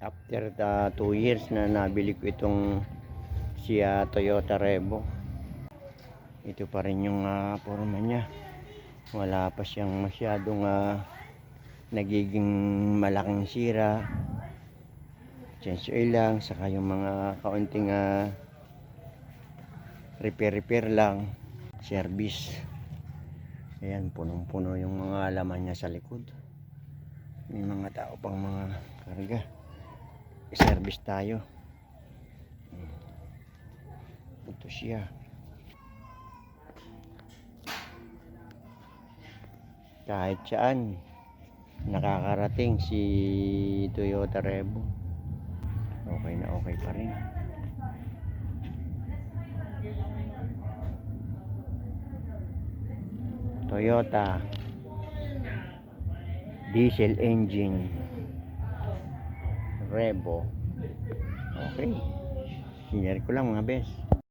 after the 2 years na nabili ko itong si ah, Toyota Revo ito pa rin yung ah, forma niya. Wala pa siyang masyadong ah, nagiging malaking sira. Change oil lang saka yung mga kaunting ah, repair repair lang. Service. Ayan punong puno yung mga laman niya sa likod. May mga tao pang mga karga service tayo. Ito siya. Kahit saan nakakarating si Toyota Revo. Okay na okay pa rin. Toyota diesel engine Revo okay. Sinare ko lang mga bes